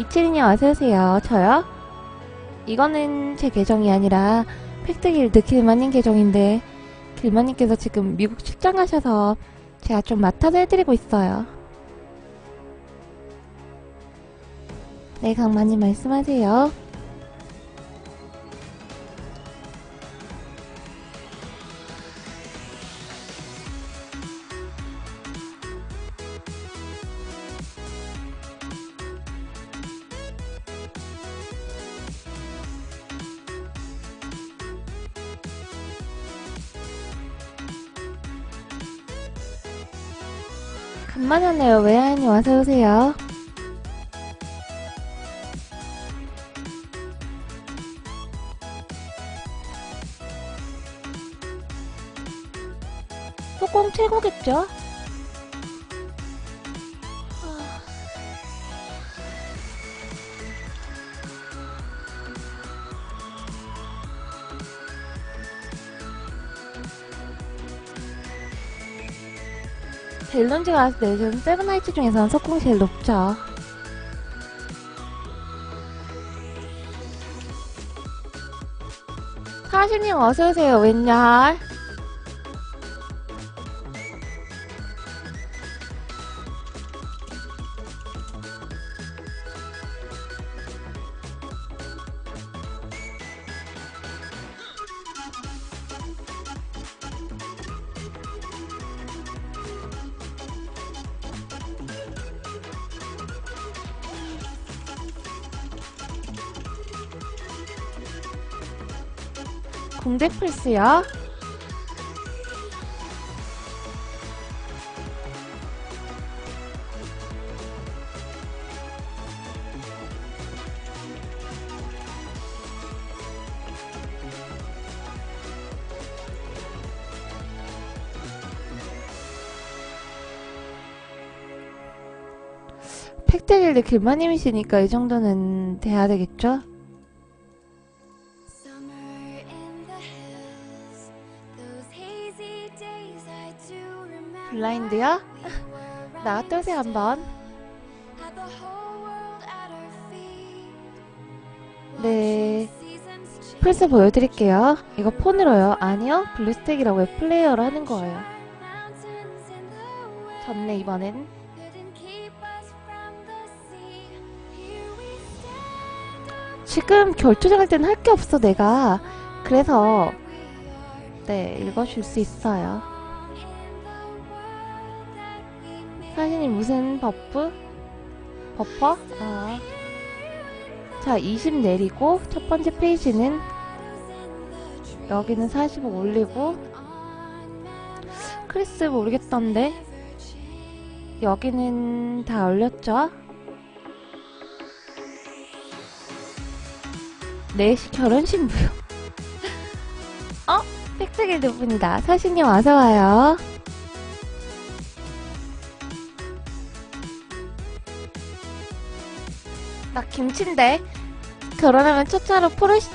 이채린이 어서오세요. 저요? 이거는 제 계정이 아니라 팩트길드 길마님 계정인데 길마님께서 지금 미국 출장 가셔서 제가 좀 맡아서 해드리고 있어요. 네, 강마님 말씀하세요. 간만에 왔네요. 외아인이 어서오세요. 소공 최고겠죠? 델론즈가 왔을 때 요즘 세븐나이츠 중에서는 속공이 제일 높죠. 사신님 어서오세요. 웬열? 공대 플스요? 팩트길드 길마님이시니까 이 정도는 돼야 되겠죠? Were 나갔다 오세요 한번. 네. 플스 보여드릴게요 이거 폰으로요? 아니요 블루스택이라고 웹플레이어로 하는 거예요 졌네 이번엔 지금 결투장 할 때는 할 게 없어 내가 그래서 네 읽어줄 수 있어요 사진이 무슨 버프? 버퍼? 아. 자, 20 내리고 첫 번째 페이지는 여기는 45 올리고 크리스 모르겠던데 여기는 다 올렸죠? 내시 결혼 신부요. 어? 팩트길드 분이다. 사신님 와서 와요. 김치인데 결혼하면 첫 차로 포르쉐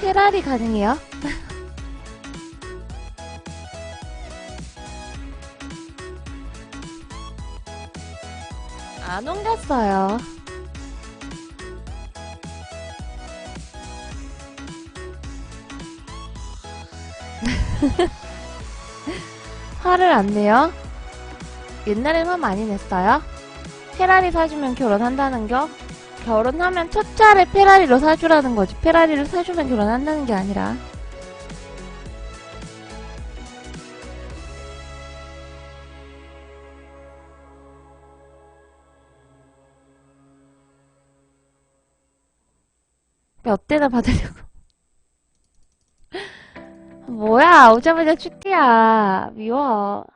페라리 가능해요? 안 옮겼어요. 화를 안 내요? 옛날엔 화 많이 냈어요? 페라리 사주면 결혼한다는 겨? 결혼하면 첫 차를 페라리로 사주라는 거지. 페라리를 사주면 결혼한다는 게 아니라. 몇 대나 받으려고. 뭐야, 오자마자 쭈띠야. 미워.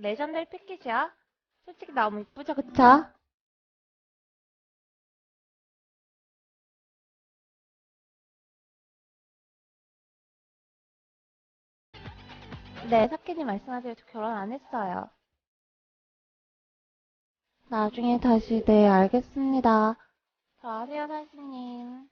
레전드 패키지야? 솔직히 너무 이쁘죠, 그쵸? 네, 사케님 말씀하세요. 저 결혼 안 했어요. 나중에 다시, 네, 알겠습니다. 들어가세요, 사수님.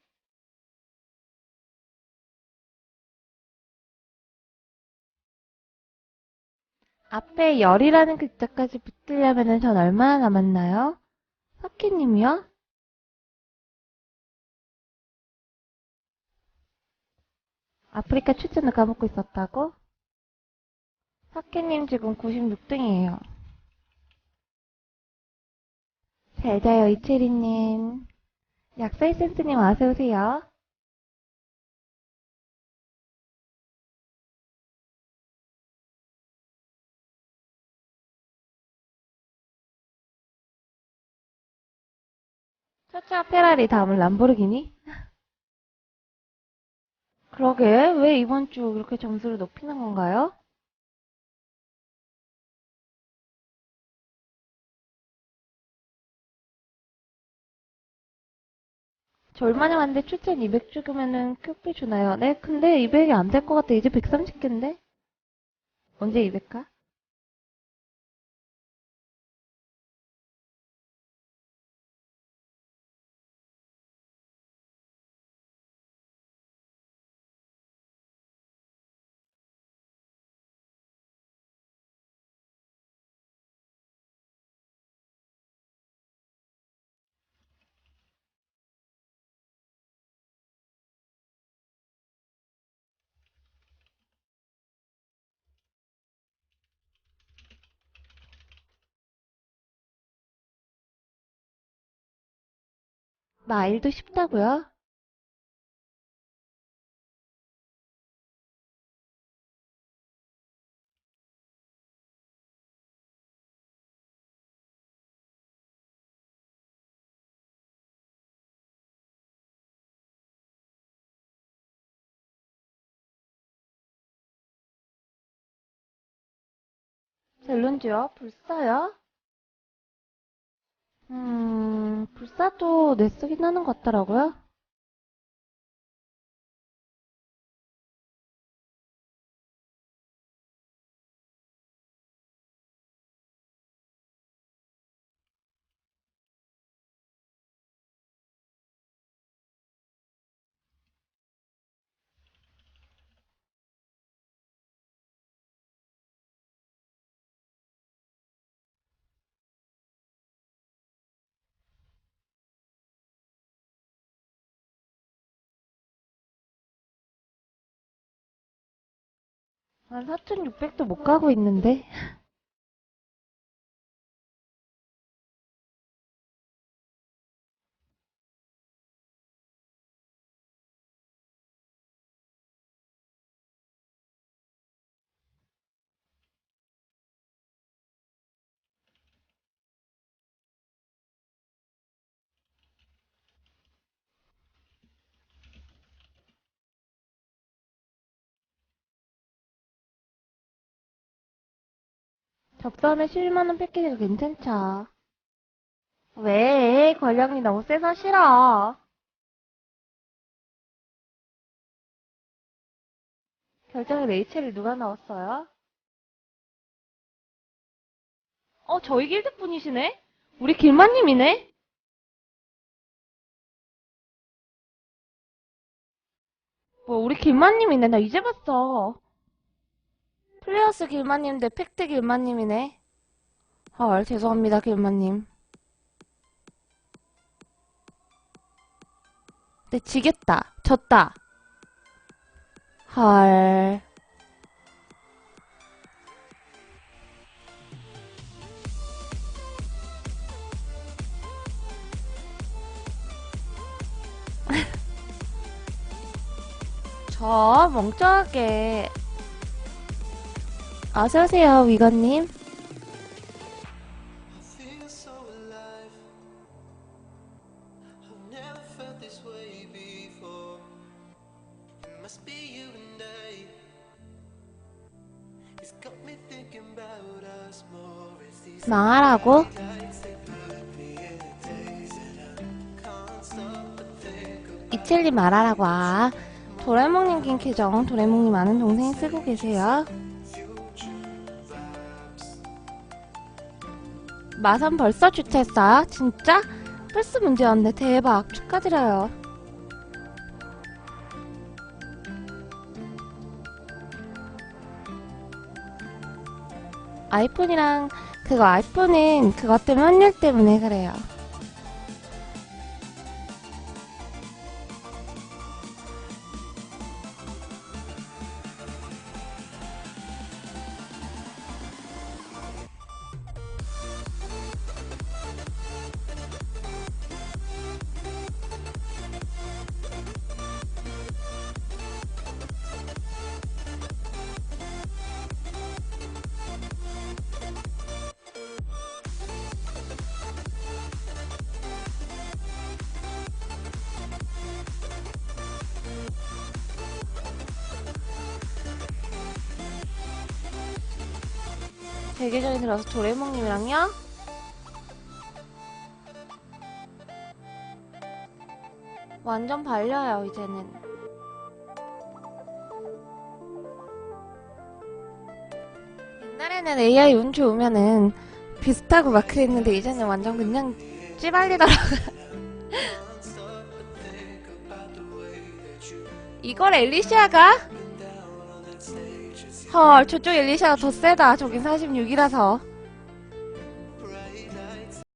앞에 열이라는 글자까지 붙으려면 전 얼마나 남았나요? 석희님이요? 아프리카 출전을 까먹고 있었다고? 석희님 지금 96등이에요. 잘 자요, 이채리님. 약사의 센스님 어서오세요. 첫째가 페라리, 다음은 람보르기니? 그러게, 왜 이번 주 그렇게 점수를 높이는 건가요? 저 얼마나 왔는데 추천 200 죽으면은 큐피 주나요? 네, 근데 200이 안 될 것 같아. 이제 130개인데? 언제 200가? 마일도 쉽다고요? 젤론지요? 불사요? 음, 불사도 내 쓰긴 하는 것 같더라고요. 한 4,600도 못 가고 있는데. 접수하면 11만원 패키지가 괜찮죠. 왜? 권력이 너무 세서 싫어. 결정에 레이첼이 누가 넣었어요? 어, 저희 길드 분이시네? 우리 길마님이네? 뭐, 우리 길마님이네. 나 이제 봤어. 플레이어스 길마님 대 팩트 길마님이네. 헐, 죄송합니다, 길마님. 네, 지겠다. 졌다. 헐. 저 멍청하게 어서오세요, 위건님. 망하라고? 이첼리 말하라고. 아, 도레몽님 계정 도레몽님 아는 동생 쓰고 계세요. 마산 벌써 주차했어요? 진짜? 플스 문제였네. 대박. 축하드려요. 아이폰이랑 그거 아이폰은 그것 때문에 확률 때문에 그래요. 되게 전에 들어서 도레몽님이랑요? 완전 발려요, 이제는. 옛날에는 AI 운 좋으면은 비슷하고 막 그랬는데 이제는 완전 그냥 찌발리더라고요. 이걸 엘리시아가? 헐, 저쪽 엘리시아가 더 세다. 저긴 46이라서.